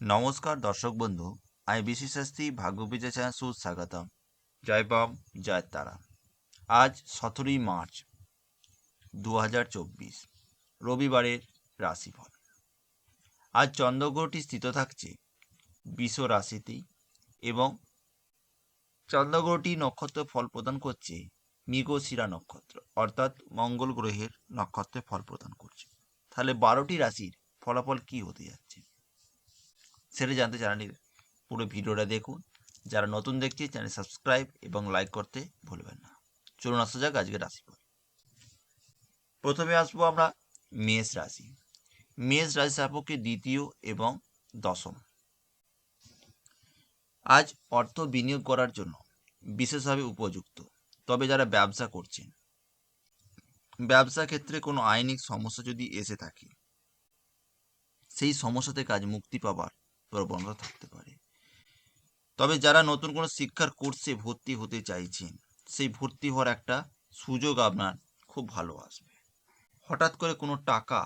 নমস্কার, দর্শক বন্ধু। আমি বিশি শাস্ত্রী ভাগ্যবিজয় চ্যানেল সুস্বাগতম। জয় বাম, জয় তারা। আজ সতেরোই মার্চ দু হাজার চব্বিশ, রবিবারের রাশিফল। আজ চন্দ্রগ্রহটি স্থিত থাকছে বিষ রাশিতেই এবং চন্দ্রগ্রহটি নক্ষত্র ফল প্রদান করছে মৃগশিরা নক্ষত্র, অর্থাৎ মঙ্গল গ্রহের নক্ষত্রে ফল প্রদান করছে। তাহলে বারোটি রাশির ফলাফল কি হতে যাচ্ছে? সেটা জানতে চ্যানেলটির পুরো ভিডিওটা দেখুন। যারা নতুন দেখছে চ্যানেল সাবস্ক্রাইব এবং লাইক করতে ভুলবেন না। চলুন আসা যাক আজকে রাশিফল। প্রথমে আসব আমরা মেষ রাশি। মেষ রাশি সাপক্ষে দ্বিতীয় এবং দশম। আজ অর্থ বিনিয়োগ করার জন্য বিশেষভাবে উপযুক্ত। তবে যারা ব্যবসা করছেন, ব্যবসা ক্ষেত্রে কোনো আইনিক সমস্যা যদি এসে থাকে, সেই সমস্যা থেকে আজ মুক্তি পাবার প্রবণতা থাকতে পারে। তবে যারা নতুন কোনো শিক্ষার কোর্সে ভর্তি হতে চাইছেন, সেই ভর্তি হওয়ার একটা সুযোগ আপনার খুব ভালো আসবে। হঠাৎ করে কোনো টাকা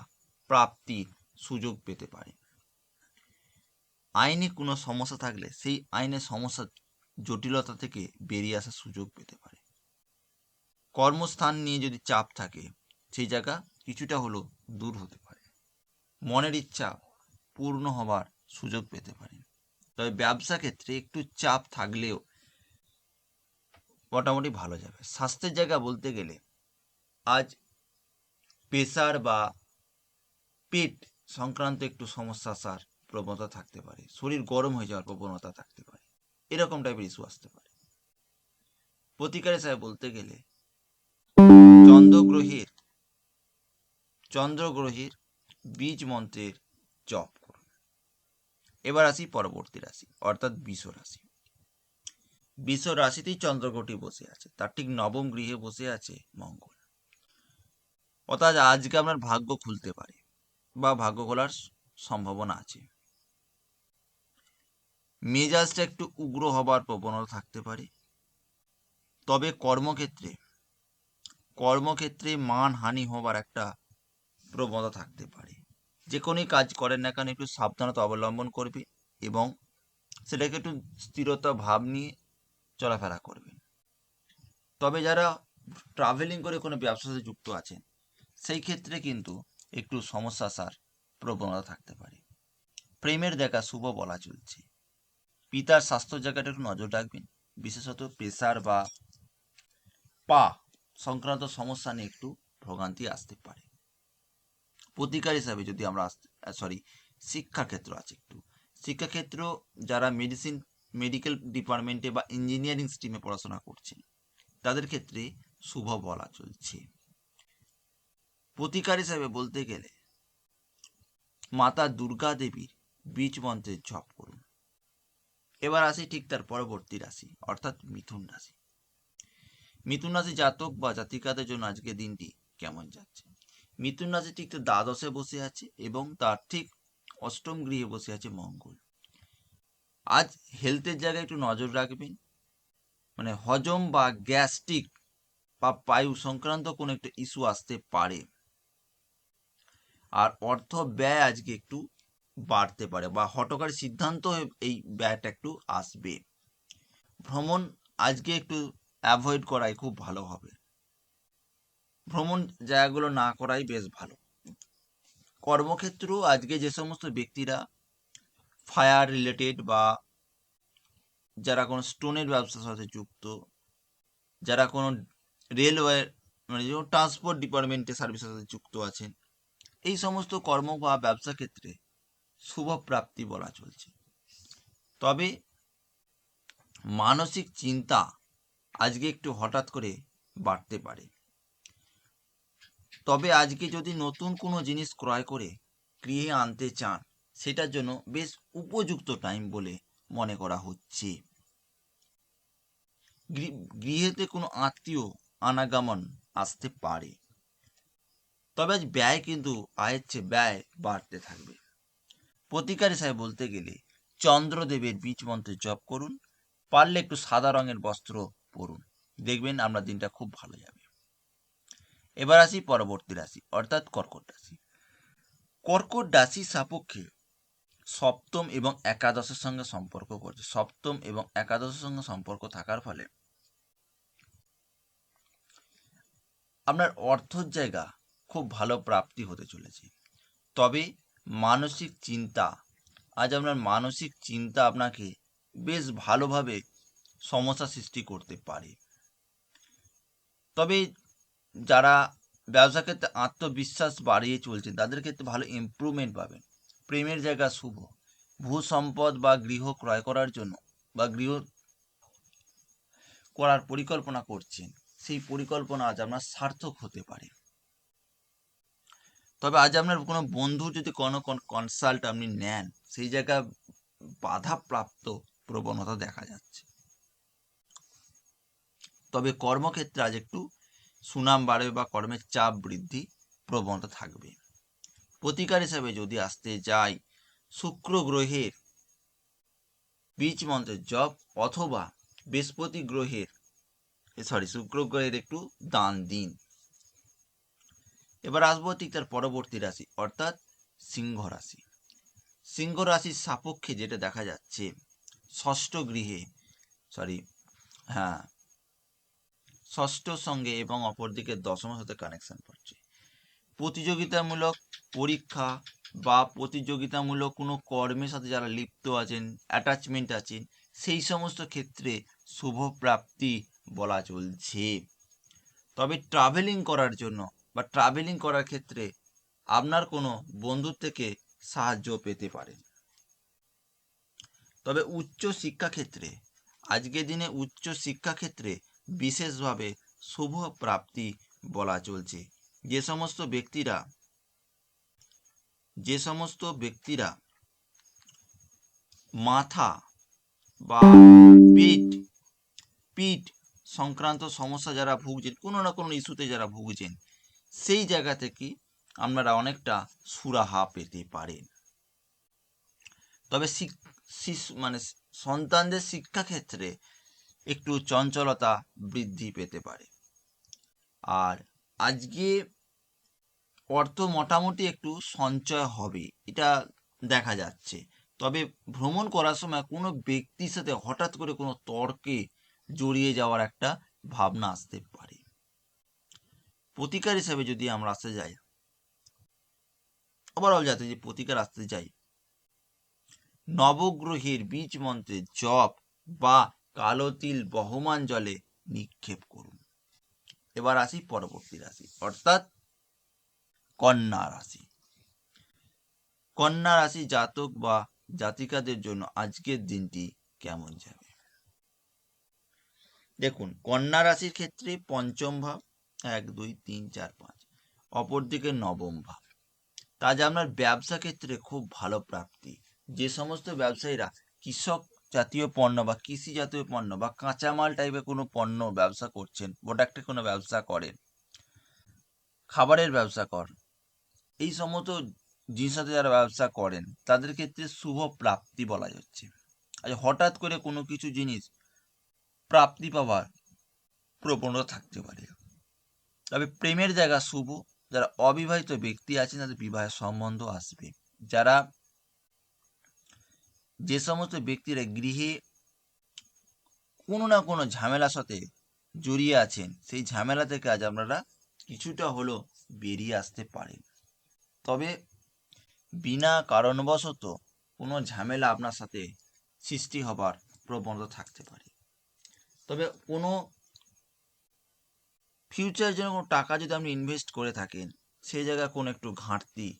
প্রাপ্তির সুযোগ পেতে পারে আইনি কোনো সমস্যা থাকলে সেই আইনের সমস্যা জটিলতা থেকে বেরিয়ে আসার সুযোগ পেতে পারে। কর্মস্থান নিয়ে যদি চাপ থাকে, সেই জায়গা কিছুটা হলেও দূর হতে পারে। মনের ইচ্ছা পূর্ণ হবার সুযোগ পেতে পারেন। তবে ব্যবসা ক্ষেত্রে একটু চাপ থাকলেও মোটামুটি ভালো যাবে। স্বাস্থ্যের জায়গা বলতে গেলে আজ প্রেসার বা পেট সংক্রান্ত একটু সমস্যা আসার প্রবণতা থাকতে পারে। শরীর গরম হয়ে যাওয়ার প্রবণতা থাকতে পারে। এরকম টাইপের ইস্যু আসতে পারে। প্রতিকার হিসাবে বলতে গেলে চন্দ্রগ্রহের চন্দ্রগ্রহের বীজ মন্ত্রের জপ। এবার আসি পরবর্তী রাশি, অর্থাৎ বিষ রাশি। বিষ রাশিতেই চন্দ্রগ্রহটি বসে আছে, তার ঠিক নবম গৃহে বসে আছে মঙ্গল। অর্থাৎ আজকে আপনার ভাগ্য খুলতে পারে বা ভাগ্য খোলার সম্ভাবনা আছে। মেজাজটা একটু উগ্র হবার প্রবণতা থাকতে পারে। তবে কর্মক্ষেত্রে কর্মক্ষেত্রে মানহানি হবার একটা প্রবণতা থাকতে পারে। যে কোনো কাজ করেন না কেন, একটু সাবধানতা অবলম্বন করবে এবং সেটাকে একটু স্থিরতা ভাব নিয়ে চলাফেরা করবেন। তবে যারা ট্রাভেলিং করে কোনো ব্যবসার সাথে যুক্ত আছেন, সেই ক্ষেত্রে কিন্তু একটু সমস্যা সার প্রবণতা থাকতে পারে। প্রেমের দেখা শুভ বলা চলছে। পিতার স্বাস্থ্য জায়গাটা একটু নজর রাখবেন। বিশেষত প্রেসার বা পা সংক্রান্ত সমস্যা নিয়ে একটু ভোগান্তি আসতে পারে। প্রতিকার হিসাবে যদি আমরা সরি শিক্ষাক্ষেত্র আছে একটু। শিক্ষাক্ষেত্র যারা মেডিসিন মেডিকেল ডিপার্টমেন্টে বা ইঞ্জিনিয়ারিং স্ট্রিমে পড়াশোনা করছেন, তাদের ক্ষেত্রে শুভ বলা চলছে। প্রতিকার হিসাবে বলতে গেলে, মাতা দুর্গা দেবীর বীজ মন্ত্রের জপ করুন। এবার আসি ঠিক তার পরবর্তী রাশি, অর্থাৎ মিথুন রাশি। মিথুন রাশি জাতক বা জাতিকাদের জন্য আজকে দিনটি কেমন যাচ্ছে? মিথুন রাশি ঠিক দ্বাদশে বসে আছে এবং তার ঠিক অষ্টম গৃহে বসে আছে মঙ্গল। আজ হেলথের জায়গায় একটু নজর রাখবেন। মানে হজম বা গ্যাস্ট্রিক বা বায়ু সংক্রান্ত কোনো একটা ইস্যু আসতে পারে। আর অর্থ ব্যয় আজকে একটু বাড়তে পারে বা হটকার সিদ্ধান্ত এই ব্যয়টা একটু আসবে। ভ্রমণ আজকে একটু অ্যাভয়েড করাই খুব ভালো হবে। ভ্রমণ জায়গাগুলো না করাই বেশ ভালো। কর্মক্ষেত্রেও আজকে যে সমস্ত ব্যক্তিরা ফায়ার রিলেটেড বা যারা কোনো স্টোনের ব্যবসার সাথে যুক্ত, যারা কোনো রেলওয়ে মানে যেমন ট্রান্সপোর্ট ডিপার্টমেন্টের সার্ভিসের সাথে যুক্ত আছেন, এই সমস্ত কর্ম বা ব্যবসা ক্ষেত্রে শুভ প্রাপ্তি বলা চলছে। তবে মানসিক চিন্তা আজকে একটু হঠাৎ করে বাড়তে পারে। তবে আজকে যদি নতুন কোনো জিনিস ক্রয় করে গৃহে আনতে চান, সেটার জন্য বেশ উপযুক্ত টাইম বলে মনে করা হচ্ছে। গৃহেতে কোনো আত্মীয় আনাগমন আসতে পারে। তবে আজ ব্যয় কিন্তু আয়ের চেয়ে ব্যয় বাড়তে থাকবে। প্রতিকার হিসাবে বলতে গেলে চন্দ্রদেবের বীজ মন্ত্রে জপ করুন, পারলে একটু সাদা রঙের বস্ত্র পরুন। দেখবেন আপনার দিনটা খুব ভালো যাবে। এবার আসি পরবর্তী রাশি, অর্থাৎ কর্কট রাশি। কর্কট রাশির সাপেক্ষে সপ্তম এবং একাদশের সঙ্গে সম্পর্ক করছে। সপ্তম এবং একাদশের সঙ্গে সম্পর্ক থাকার ফলে আপনার অর্থর জায়গা খুব ভালো প্রাপ্তি হতে চলেছে। তবে মানসিক চিন্তা, আজ আপনার মানসিক চিন্তা আপনাকে বেশ ভালোভাবে সমস্যা সৃষ্টি করতে পারে। তবে যারা ব্যবসা ক্ষেত্রে আত্মবিশ্বাস বাড়িয়ে চলছেন, তাদের ক্ষেত্রে ভালো ইমপ্রুভমেন্ট পাবেন। প্রেমের জায়গা শুভ। ভূ সম্পদ বা গৃহ ক্রয় করার জন্য বা গৃহ করার পরিকল্পনা করছেন, সেই পরিকল্পনা আজ আপনার সার্থক হতে পারে। তবে আজ আপনার কোনো বন্ধু যদি কোনো কনসাল্ট আপনি নেন, সেই জায়গায় বাধাপ্রাপ্ত প্রবণতা দেখা যাচ্ছে। তবে কর্মক্ষেত্রে আজ একটু সুনাম বাড়বে বা কর্মের চাপ বৃদ্ধি প্রবণতা থাকবে। প্রতিকার হিসাবে যদি আসতে যাই শুক্র গ্রহের বীজ মন্ত্রের জপ অথবা বৃহস্পতি গ্রহের সরি শুক্র গ্রহের একটু দান দিন। এবার আসব ঠিক তার পরবর্তী রাশি, অর্থাৎ সিংহ রাশি। সিংহ রাশির সাপেক্ষে যেটা দেখা যাচ্ছে, ষষ্ঠ গৃহে সরি হ্যাঁ ষষ্ঠর সঙ্গে এবং অপরদিকে দশমের সাথে কানেকশন করছে। প্রতিযোগিতামূলক পরীক্ষা বা প্রতিযোগিতামূলক কোনো কর্মের সাথে যারা লিপ্ত আছেন অ্যাটাচমেন্ট আছেন, সেই সমস্ত ক্ষেত্রে শুভ প্রাপ্তি বলা চলছে। তবে ট্রাভেলিং করার জন্য বা ট্রাভেলিং করার ক্ষেত্রে আপনার কোনো বন্ধুর থেকে সাহায্য পেতে পারেন। তবে উচ্চ শিক্ষা ক্ষেত্রে আজকের দিনে উচ্চ শিক্ষা ক্ষেত্রে বিশেষভাবে শুভ প্রাপ্তি বলা চলছে। যে সমস্ত ব্যক্তিরা, যে সমস্ত ব্যক্তিরা মাথা বা পেট পিঠ সংক্রান্ত সমস্যা যারা ভুগছেন, কোনো না কোনো ইস্যুতে যারা ভুগছেন, সেই জায়গা থেকে আপনারা অনেকটা সুরাহা পেতে পারেন। তবে মানে সন্তানদের শিক্ষাক্ষেত্রে একটু চঞ্চলতা বৃদ্ধি পেতে পারে। আর আজকে অর্থ মোটামুটি একটু সঞ্চয় হবে, এটা দেখা যাচ্ছে। তবে ভ্রমণ করার সময় কোনো ব্যক্তির সাথে হঠাৎ করে কোনো তর্কে জড়িয়ে যাওয়ার একটা ভাবনা আসতে পারে। প্রতিকার হিসাবে যদি আমরা আসতে যাই ওভারঅল যাতে যে প্রতিকার আসতে যাই, নবগ্রহের বীজ মন্ত্রে জপ বা কালো তিল বহমান জলে নিক্ষেপ করুন। এবার আসি পরবর্তী রাশি, অর্থাৎ কন্যা রাশি। কন্যা রাশি জাতক বা জাতিকাদের জন্য আজকের দিনটি কেমন যাবে? দেখুন, কন্যা রাশির ক্ষেত্রে পঞ্চম ভাব, এক, দুই, তিন, চার, পাঁচ, অপরদিকে নবম ভাব। কাজে আপনার ব্যবসা ক্ষেত্রে খুব ভালো প্রাপ্তি। যে সমস্ত ব্যবসায়ীরা কৃষক জাতীয় পণ্য বা কৃষি জাতীয় পণ্য বা কাঁচামাল টাইপের কোনো পণ্য ব্যবসা করছেন প্রোডাক্টের কোনো ব্যবসা করেন, খাবারের ব্যবসা কর, এই সমস্ত জিনিস সাথে যারা ব্যবসা করেন, তাদের ক্ষেত্রে শুভ প্রাপ্তি বলা যাচ্ছে। আজ হঠাৎ করে কোনো কিছু জিনিস প্রাপ্তি পাওয়ার প্রবণতা থাকতে পারে। তবে প্রেমের জায়গা শুভ, যারা অবিবাহিত ব্যক্তি আছেন, তাদের বিবাহের সম্বন্ধ আসবে। যারা যে সমস্ত ব্যক্তিরা গৃহে কোনো না কোনো ঝামেলার সাথে জড়িয়ে আছেন, সেই ঝামেলা থেকে আজ আপনারা কিছুটা হলেও বেরিয়ে আসতে পারেন। তবে বিনা কারণবশত কোনো ঝামেলা আপনার সাথে সৃষ্টি হবার প্রবণতা থাকতে পারে। তবে কোনো ফিউচারের জন্য কোনো টাকা যদি আপনি ইনভেস্ট করে থাকেন, সেই জায়গায় কোনো একটু ঘাটতি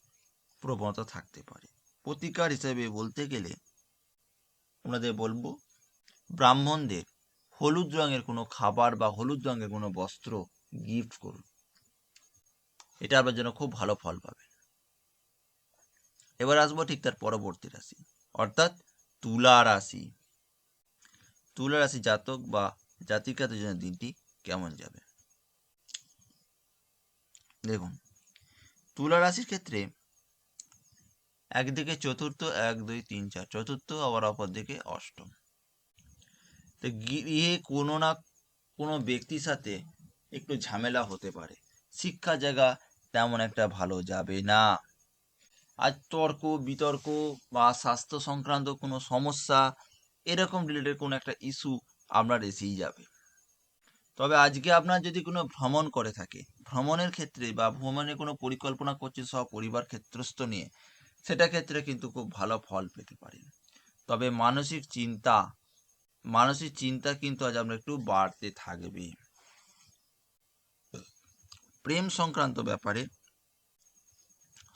প্রবণতা থাকতে পারে। প্রতিকার হিসেবে বলতে গেলে আপনাদের বলব, ব্রাহ্মণদের হলুদ রঙের কোনো খাবার বা হলুদ রঙের কোনো বস্ত্র গিফট করুন। এটা আপনার জন্য খুব ভালো ফল পাবে এবার আসব ঠিক তার পরবর্তী রাশি, অর্থাৎ তুলা রাশি। তুলা রাশি জাতক বা জাতিকাদের জন্য দিনটি কেমন যাবে? দেখুন, তুলা রাশির ক্ষেত্রে একদিকে চতুর্থ, এক, দুই, তিন, চার, চতুর্থ, আবার অপর দিকে অষ্টম। তো গৃহে কোনো না কোনো ব্যক্তির সাথে একটু ঝামেলা হতে পারে। শিক্ষা জায়গা তেমন একটা ভালো যাবে না। আজ তর্ক, বিতর্ক বা স্বাস্থ্য সংক্রান্ত কোনো সমস্যা এরকম রিলেটেড কোনো একটা ইস্যু আপনার এসেই যাবে। তবে আজকে আপনার যদি কোনো ভ্রমণ করে থাকে, ভ্রমণের ক্ষেত্রে বা ভ্রমণের কোনো পরিকল্পনা করছে সব পরিবার ক্ষেত্রস্থ নিয়ে সেটা ক্ষেত্রে কিন্তু খুব ভালো ফল পেতে পারেন তবে মানসিক চিন্তা মানসিক চিন্তা কিন্তু আজ আমরা একটু বাড়তে থাকবে। প্রেম সংক্রান্ত ব্যাপারে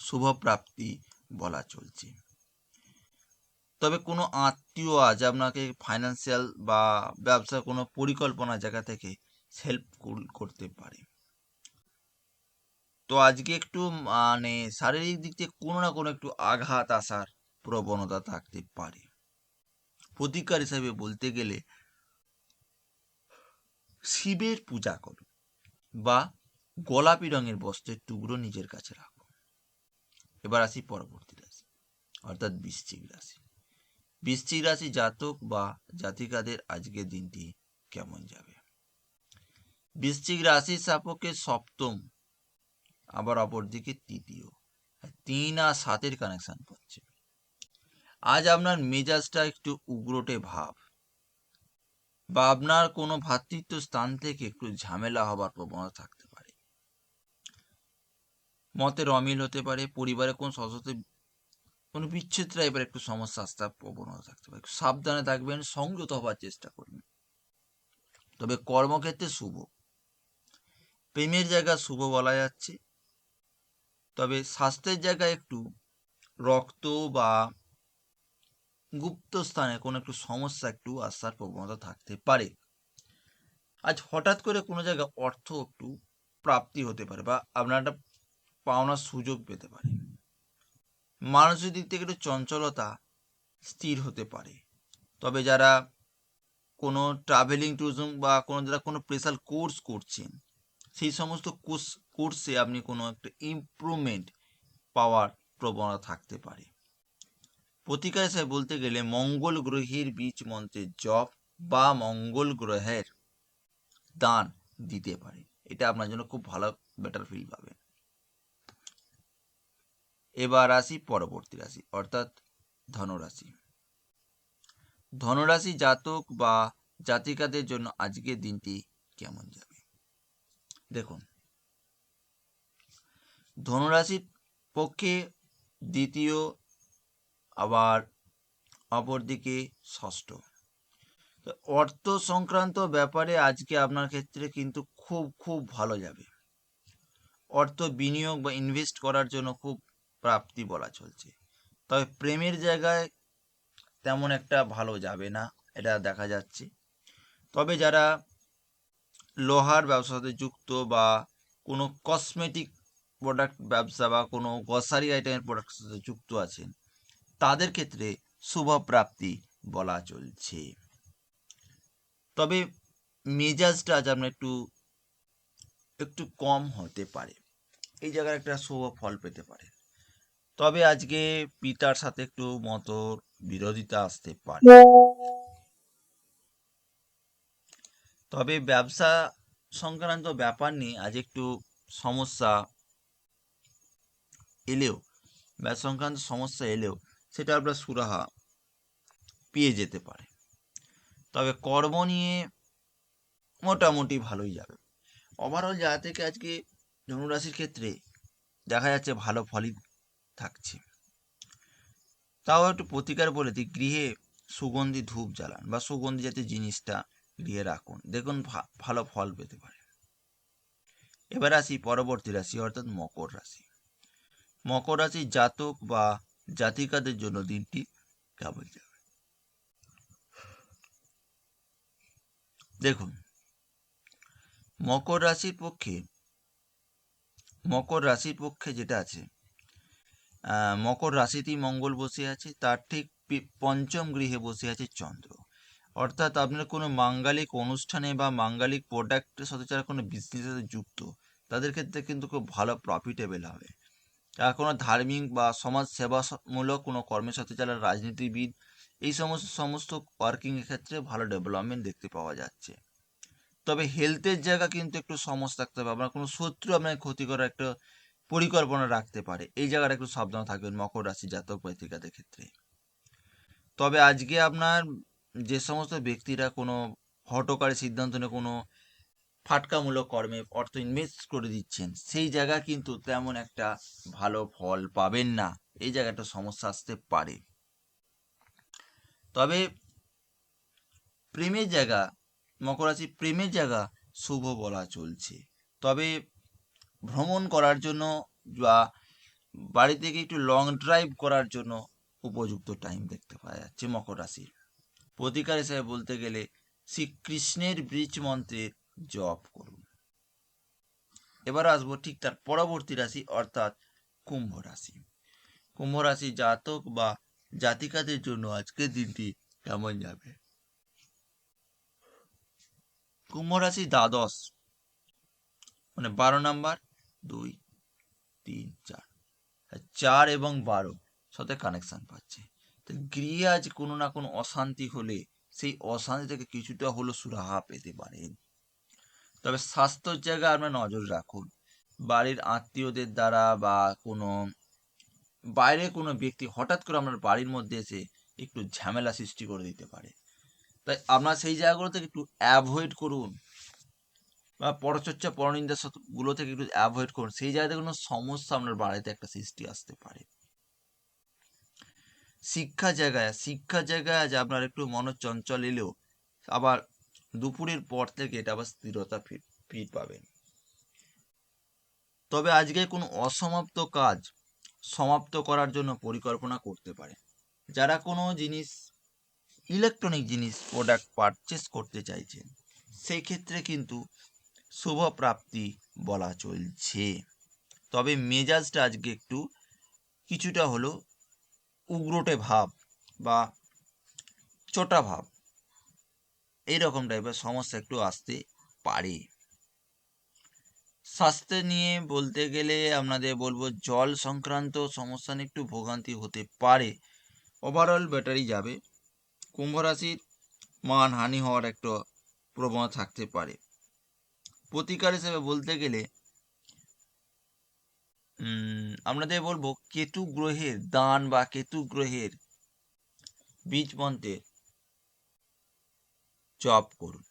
শুভপ্রাপ্তি বলা চলছে। তবে কোনো আত্মীয় আজ আপনাকে ফাইন্যান্সিয়াল বা ব্যবসার কোনো পরিকল্পনা জায়গা থেকে হেল্প করতে পারে। তো আজকে একটু মানে শারীরিক দিক থেকে কোনো না কোনো একটু আঘাত আসার প্রবণতা থাকতে পারে। প্রতিকার হিসাবে বলতে গেলে শিবের পূজা করুন বা গোলাপি রঙের বস্ত্রের টুকরো নিজের কাছে রাখুন এবার আসি পরবর্তী রাশি, অর্থাৎ বৃশ্চিক রাশি। বৃশ্চিক রাশি জাতক বা জাতিকাদের আজকের দিনটি কেমন যাবে? বৃশ্চিক রাশির সাপেক্ষে সপ্তম আবার অপরদিকে তৃতীয়। তিন আর সাতের কানেকশন পাচ্ছে আজ আপনার মেজাজটা একটু উগ্রটে ভাব। বা আপনার কোনো ভ্রাতৃত্ব স্থান থেকে একটু ঝামেলা হবার প্রবণতা থাকতে পারে। মতের অমিল হতে পারে, পরিবারে কোন সদস্য কোনো বিচ্ছেদ টাইপের একটু সমস্যা আসার প্রবণতা থাকতে পারে। সাবধানে থাকবেন সংযত হবার চেষ্টা করবেন। তবে কর্মক্ষেত্রে শুভ। প্রেমের জায়গা শুভ বলা যাচ্ছে। তবে স্বাস্থ্যের জায়গায় একটু রক্ত বা গুপ্ত স্থানে কোনো একটু সমস্যা, একটু আসার প্রবণতা থাকতে পারে। আজ হঠাৎ করে কোনো জায়গায় অর্থ একটু প্রাপ্তি হতে পারে বা আপনার একটা পাওনার সুযোগ পেতে পারে। মানসিক দিক থেকে একটু চঞ্চলতা স্থির হতে পারে। তবে যারা কোনো ট্রাভেলিং ট্যুরিজম বা কোনো, যারা কোনো স্পেশাল কোর্স করছেন, সেই সমস্ত কোর্স কোর্সে আপনি কোনো একটা ইমপ্রুভমেন্ট পাওয়ার প্রবণতা থাকতে পারে। প্রতিকার হিসেবে বলতে গেলে মঙ্গল গ্রহের বীজ মন্ত্রের জপ বা মঙ্গল গ্রহের দান দিতে পারে। এটা আপনার জন্য খুব ভালো বেটার ফিল পাবে। এবার আসি পরবর্তী রাশি, অর্থাৎ ধনুরাশি। ধনুরাশি জাতক বা জাতিকাদের জন্য আজকের দিনটি কেমন যাবে? দেখুন ধনুরাশির পক্ষে দ্বিতীয়, আবার অপরদিকে ষষ্ঠ। তো অর্থ সংক্রান্ত ব্যাপারে আজকে আপনার ক্ষেত্রে কিন্তু খুব খুব ভালো যাবে। অর্থ বিনিয়োগ বা ইনভেস্ট করার জন্য খুব প্রাপ্তি বলা চলছে। তবে প্রেমের জায়গায় তেমন একটা ভালো যাবে না, এটা দেখা যাচ্ছে। তবে যারা লোহার ব্যবসার সাথে যুক্ত বা কোনো কসমেটিক প্রোডাক্ট ব্যবসা বা কোনো গ্রসারি আইটেমের প্রোডাক্টের সাথে যুক্ত আছেন, তাদের ক্ষেত্রে শুভ প্রাপ্তি বলা চলছে। তবে মেজাজটা আজ একটু একটু কম হতে পারে। এই জায়গায় একটা শুভ ফল পেতে পারে। তবে আজকে পিতার সাথে একটু মত বিরোধিতা আসতে পারে। তবে ব্যবসা সংক্রান্ত ব্যাপার নিয়ে আজ একটু সমস্যা এলেও ব্যবসা সংক্রান্ত সমস্যা এলেও সেটা আপনার সুরাহা পেয়ে যেতে পারে। তবে কর্ম নিয়ে মোটামুটি ভালোই যাবে। ওভারঅল যা থেকে আজকে ধনুরাশির ক্ষেত্রে দেখা যাচ্ছে ভালো ফলই থাকছে। তাও একটু প্রতিকার বলে দিই, গৃহে সুগন্ধি ধূপ জ্বালান বা সুগন্ধি জাতীয় জিনিসটা গৃহে রাখুন। দেখুন ভালো ফল পেতে পারে। এবার আসি পরবর্তী রাশি, অর্থাৎ মকর রাশি। মকর রাশি জাতক বা জাতিকাদের জন্য দিনটি কেমন যাবে? দেখুন, মকর রাশির পক্ষে, মকর রাশির পক্ষে যেটা আছে মকর রাশিতেই মঙ্গল বসে আছে, তার ঠিক পঞ্চম গৃহে বসে আছে চন্দ্র। অর্থাৎ আপনার কোনো মাঙ্গালিক অনুষ্ঠানে বা মাঙ্গালিক প্রোডাক্টের সাথে যারা কোনো বিজনেসের সাথে যুক্ত, তাদের ক্ষেত্রে কিন্তু খুব ভালো প্রফিটেবল হবে। যারা কোনো ধার্মিক বা সমাজ সেবামূলক কোনো কর্মের সাথে যারা রাজনীতিবিদ, এই সমস্ত সমস্ত ওয়ার্কিংয়ের ক্ষেত্রে ভালো ডেভেলপমেন্ট দেখতে পাওয়া যাচ্ছে। তবে হেলথের জায়গা কিন্তু একটু সমস্যা থাকতে হবে আপনার কোনো শত্রু আপনাকে ক্ষতি করার একটা পরিকল্পনা রাখতে পারে। এই জায়গাটা একটু সাবধান থাকবেন মকর রাশি জাতক ব্যক্তিকাদের ক্ষেত্রে। তবে আজকে আপনার যে সমস্ত ব্যক্তিরা কোনো হটকারী সিদ্ধান্ত নিয়ে কোনো ফাটকামূলক কর্মে অর্থ ইনভেস্ট করে দিচ্ছেন। সেই জায়গা কিন্তু তেমন একটা ভালো ফল পাবেন না। এই জায়গাটা সমস্যা আসতে পারে। তবে প্রেমের জায়গা, মকর রাশি প্রেমের জায়গা শুভ বলা চলছে। তবে ভ্রমণ করার জন্য বা বাড়ি থেকে একটু লং ড্রাইভ করার জন্য উপযুক্ত টাইম দেখতে পাওয়া যাচ্ছে মকর রাশির। প্রতিকার হিসেবে বলতে গেলে শ্রীকৃষ্ণের বীজ মন্ত্রের জপ করুন। এবার আসব ঠিক তার পরবর্তী রাশি, অর্থাৎ কুম্ভ রাশি। কুম্ভ রাশি জাতক বা জাতিকাদের জন্য আজকের দিনটি কেমন যাবে? কুম্ভ রাশি দ্বাদশ মানে বারো নাম্বার, দুই, তিন, চার। চার এবং বারো সাথে কানেকশন পাচ্ছে। তো গৃহে আজ কোনো না কোনো অশান্তি হলে সেই অশান্তি থেকে কিছুটা হলো সুরাহা পেতে পারেন। তবে স্বাস্থ্যর জায়গায় আপনার নজর রাখুন। বাড়ির আত্মীয়দের দ্বারা বা কোনো, বাইরে কোনো ব্যক্তি হঠাৎ করে আপনার বাড়ির মধ্যে এসে একটু ঝামেলা সৃষ্টি করে দিতে পারে। তাই আপনার সেই জায়গাগুলো থেকে একটু অ্যাভয়েড করুন। বা পরচর্চা পরনিন্দাগুলো থেকে একটু অ্যাভয়েড করুন। সেই জায়গাতে কোনো সমস্যা আপনার বাড়িতে একটা সৃষ্টি আসতে পারে। শিক্ষা জায়গায় শিক্ষা জায়গায় আজ আপনার একটু মনোচঞ্চল এলেও আবার দুপুরের পর থেকে এটা আবার স্থিরতা ফির পাবেন। তবে আজকে কোনো অসমাপ্ত কাজ সমাপ্ত করার জন্য পরিকল্পনা করতে পারে। যারা কোনো জিনিস, ইলেকট্রনিক জিনিস প্রোডাক্ট পারচেস করতে চাইছেন সেই ক্ষেত্রে কিন্তু শুভ প্রাপ্তি বলা চলছে। তবে মেজাজটা আজকে একটু কিছুটা হলো উগ্রটে ভাব বা চোটা ভাব। এইরকম টাইপের সমস্যা একটু আসতে পারে। স্বাস্থ্য নিয়ে বলতে গেলে আপনাদের বলব, জল সংক্রান্ত সমস্যা নিয়ে একটু ভোগান্তি হতে পারে। ওভারঅল ব্যাটারি যাবে। কুম্ভ রাশির মানহানি হওয়ার একটা প্রবণতা থাকতে পারে। প্রতিকার হিসেবে বলতে গেলে আপনাদের বলব, কেতু গ্রহের দান বা কেতু গ্রহের বীজ মন্ত্রের জপ করুন।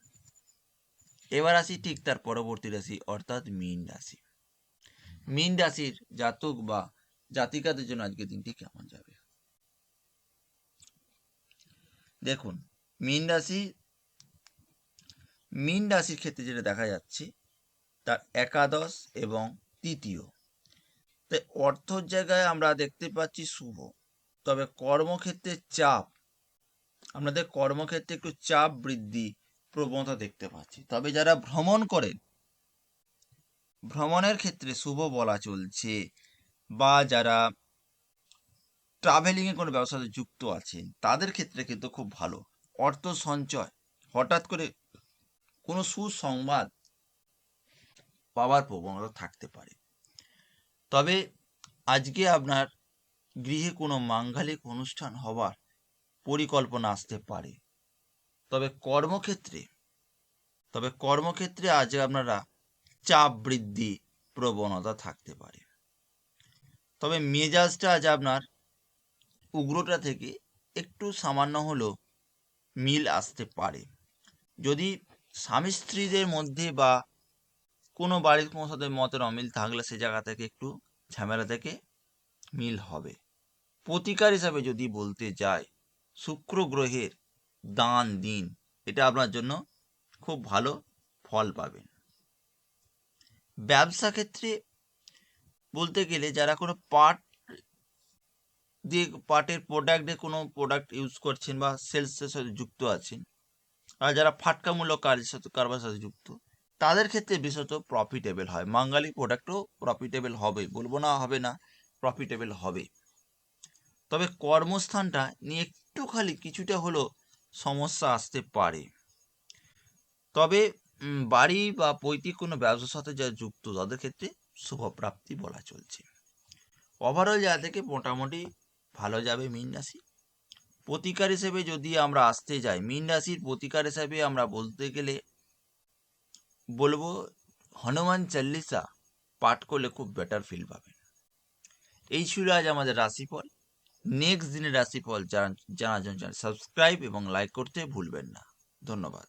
এবার আসি ঠিক তার পরবর্তী রাশি, অর্থাৎ মীন রাশি। মীন রাশির জাতক বা জাতিকাদের জন্য আজকে দিনটি কেমন যাবে? দেখুন, মীন রাশি, মীন রাশির ক্ষেত্রে যেটা দেখা যাচ্ছে, তার একাদশ এবং তৃতীয়। তাই অর্থর জায়গায় আমরা দেখতে পাচ্ছি শুভ, তবে কর্মক্ষেত্রে চাপ আপনাদের কর্মক্ষেত্রে একটু চাপ বৃদ্ধি প্রবণতা দেখতে পাচ্ছি। তবে যারা ভ্রমণ করেন ভ্রমণের ক্ষেত্রে শুভ বলা চলছে বা যারা ট্রাভেলিং এ কোনো ব্যবসার সাথে যুক্ত আছেন, তাদের ক্ষেত্রে কিন্তু খুব ভালো। অর্থ সঞ্চয়, হঠাৎ করে কোনো সুসংবাদ পাওয়ার প্রবণতা থাকতে পারে। তবে আজকে আপনার গৃহে কোনো মাঙ্গালিক অনুষ্ঠান হবার পরিকল্পনা আসতে পারে। তবে কর্মক্ষেত্রে তবে কর্মক্ষেত্রে আজ আপনারা চাপ বৃদ্ধি প্রবণতা থাকতে পারে। তবে মেজাজটা আজ আপনার উগ্রটা থেকে একটু সামান্য হলেও মিল আসতে পারে। যদি স্বামী স্ত্রীদের মধ্যে বা কোনো বাড়ির কোনো সাথে মতের অমিল থাকলে সে জায়গা থেকে একটু ঝামেলা থেকে মিল হবে। প্রতিকার হিসাবে যদি বলতে যাই শুক্র গ্রহের দান দিন। এটা আপনার জন্য খুব ভালো ফল পাবেন। ব্যবসা ক্ষেত্রে বলতে গেলে যারা কোনো পাট দিয়ে পাটের প্রোডাক্টে কোনো প্রোডাক্ট ইউজ করছেন বা সেলসের সাথে যুক্ত আছেন, আর যারা ফাটকামূলক কাজের সাথে, কারবার সাথে যুক্ত, তাদের ক্ষেত্রে বিশেষত প্রফিটেবল হয়। বাঙালি প্রোডাক্টও প্রফিটেবল হবে। বলব না হবে না প্রফিটেবল হবে। তবে কর্মস্থানটা নিয়ে একটু খালি কিছুটা হলো সমস্যা আসতে পারে। তবে বাড়ি বা পৈতৃক কোনো ব্যবসার সাথে যারা যুক্ত, তাদের ক্ষেত্রে শুভপ্রাপ্তি বলা চলছে। ওভারঅল যা থেকে মোটামুটি ভালো যাবে মীন রাশি। প্রতিকার হিসেবে যদি আমরা আসতে যাই, মীন রাশির প্রতিকার হিসেবে আমরা বলতে গেলে বলব, হনুমান চল্লিশা পাঠ করলে খুব বেটার ফিল পাবেন। এই ছিল আজ আমাদের রাশিফল। নেক্সট দিনের রাশিফল জানার জন্য সাবস্ক্রাইব এবং লাইক করতে ভুলবেন না। ধন্যবাদ।